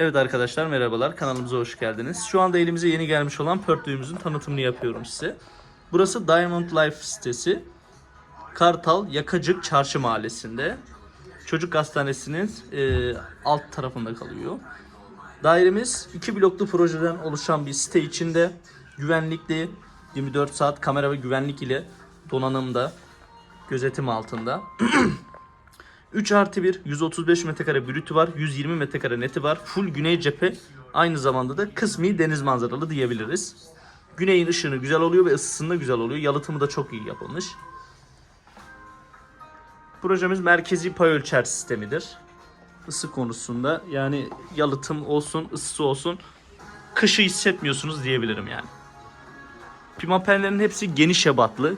Evet arkadaşlar merhabalar kanalımıza hoş geldiniz. Şu anda elimize yeni gelmiş olan Pörtlüğümüzün tanıtımını yapıyorum size. Burası Diamond Life sitesi. Kartal Yakacık Çarşı Mahallesi'nde. Çocuk Hastanesi'nin e, alt tarafında kalıyor. Dairemiz iki bloklu projeden oluşan bir site içinde güvenlikli 24 saat kamera ve güvenlik ile donanımda gözetim altında. 3 artı 1, 135 metrekare brütü var, 120 metrekare neti var. Full güney cephe, aynı zamanda da kısmi deniz manzaralı diyebiliriz. Güneyin ışığını güzel oluyor ve ısısında güzel oluyor. Yalıtımı da çok iyi yapılmış. Projemiz merkezi pay ölçer sistemidir. Isı konusunda yani yalıtım olsun, ısısı olsun kışı hissetmiyorsunuz diyebilirim yani. Pimapenlerin hepsi geniş ebatlı.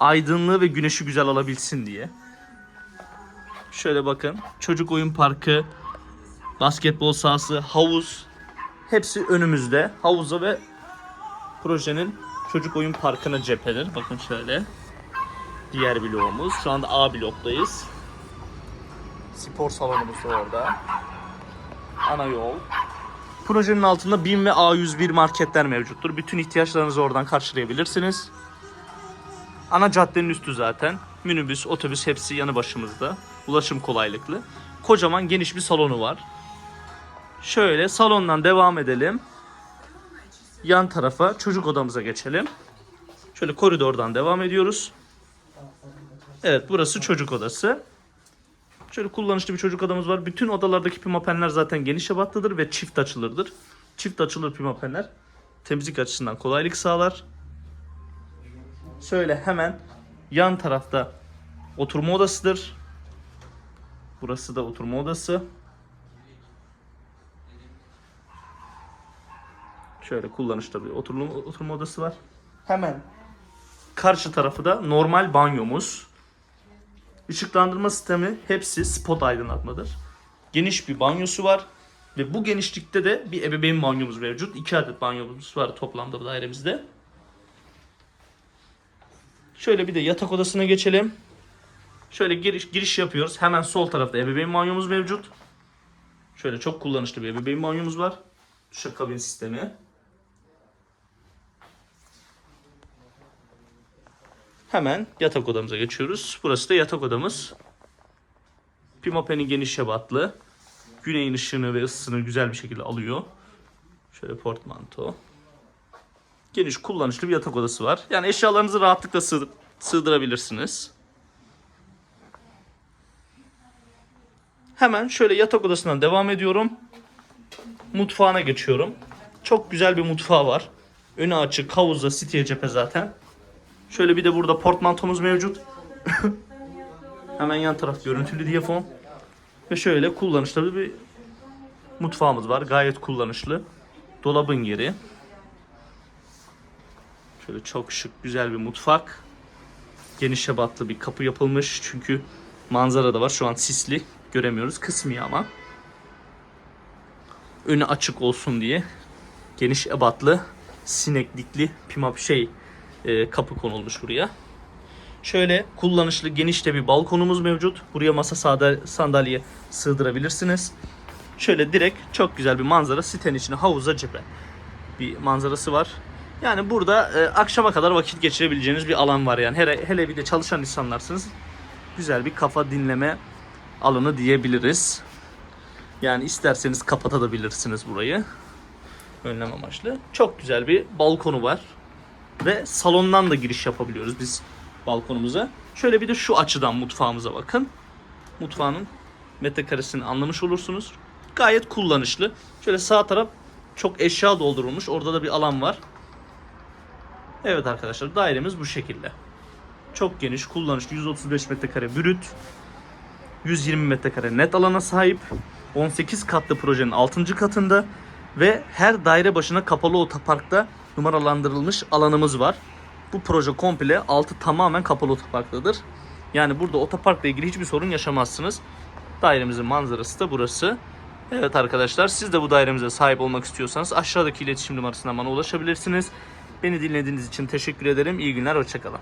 Aydınlığı ve güneşi güzel alabilsin diye. Şöyle bakın. Çocuk oyun parkı, basketbol sahası, havuz hepsi önümüzde. Havuza ve projenin çocuk oyun parkına cephedir. Bakın şöyle. Diğer bloğumuz. Şu anda A bloktayız. Spor salonumuz da orada. Ana yol. Projenin altında BİM ve A101 marketler mevcuttur. Bütün ihtiyaçlarınızı oradan karşılayabilirsiniz. Ana caddenin üstü zaten. Minibüs, otobüs hepsi yanı başımızda. Ulaşım kolaylıklı. Kocaman geniş bir salonu var. Şöyle salondan devam edelim. Yan tarafa çocuk odamıza geçelim. Şöyle koridordan devam ediyoruz. Evet burası çocuk odası. Şöyle kullanışlı bir çocuk odamız var. Bütün odalardaki pimapenler zaten geniş ebatlıdır ve çift açılırdır. Çift açılır pimapenler temizlik açısından kolaylık sağlar. Şöyle hemen yan tarafta oturma odasıdır. Burası da oturma odası. Şöyle kullanışlı bir oturma, oturma odası var. Hemen karşı tarafı da normal banyomuz. Işıklandırma sistemi hepsi spot aydınlatmadır. Geniş bir banyosu var. Ve bu genişlikte de bir ebeveyn banyomuz mevcut. İki adet banyomuz var toplamda bu dairemizde. Şöyle bir de yatak odasına geçelim. Şöyle giriş, giriş yapıyoruz. Hemen sol tarafta ebeveyn banyomuz mevcut. Şöyle çok kullanışlı bir ebeveyn banyomuz var. Duşakabin sistemi. Hemen yatak odamıza geçiyoruz. Burası da yatak odamız. Pimapen'i geniş ebatlı. Güneyin ışığını ve ısısını güzel bir şekilde alıyor. Şöyle portmanto. Geniş kullanışlı bir yatak odası var. Yani eşyalarınızı rahatlıkla sığ- sığdırabilirsiniz. Hemen şöyle yatak odasından devam ediyorum. Mutfağına geçiyorum. Çok güzel bir mutfağı var. Önü açık, havuzda, siteye cephe zaten. Şöyle bir de burada portmantomuz mevcut. Hemen yan taraf görüntülü diyafon. Ve şöyle kullanışlı bir mutfağımız var. Gayet kullanışlı. Dolabın yeri. Şöyle çok şık, güzel bir mutfak. Geniş ebatlı bir kapı yapılmış. Çünkü manzara da var. Şu an sisli. Göremiyoruz. Kısmi ama. Önü açık olsun diye. Geniş ebatlı, sineklikli pimap şey e, kapı konulmuş buraya. Şöyle kullanışlı geniş de bir balkonumuz mevcut. Buraya masa sandalye sığdırabilirsiniz. Şöyle direkt çok güzel bir manzara sitenin içine havuza cephe bir manzarası var. Yani burada e, akşama kadar vakit geçirebileceğiniz bir alan var yani. Hele, hele bir de çalışan insanlarsınız. Güzel bir kafa dinleme alanı diyebiliriz. Yani isterseniz kapatabilirsiniz burayı. Önlem amaçlı. Çok güzel bir balkonu var. Ve salondan da giriş yapabiliyoruz biz balkonumuza. Şöyle bir de şu açıdan mutfağımıza bakın. Mutfağının metrekaresini anlamış olursunuz. Gayet kullanışlı. Şöyle sağ taraf çok eşya doldurulmuş. Orada da bir alan var. Evet arkadaşlar dairemiz bu şekilde. Çok geniş, kullanışlı 135 metrekare brüt. 120 metrekare net alana sahip. 18 katlı projenin 6. katında ve her daire başına kapalı otoparkta numaralandırılmış alanımız var. Bu proje komple altı tamamen kapalı otoparktadır. Yani burada otoparkla ilgili hiçbir sorun yaşamazsınız. Dairemizin manzarası da burası. Evet arkadaşlar siz de bu dairemize sahip olmak istiyorsanız aşağıdaki iletişim numarasından bana ulaşabilirsiniz. Beni dinlediğiniz için teşekkür ederim. İyi günler, hoşçakalın.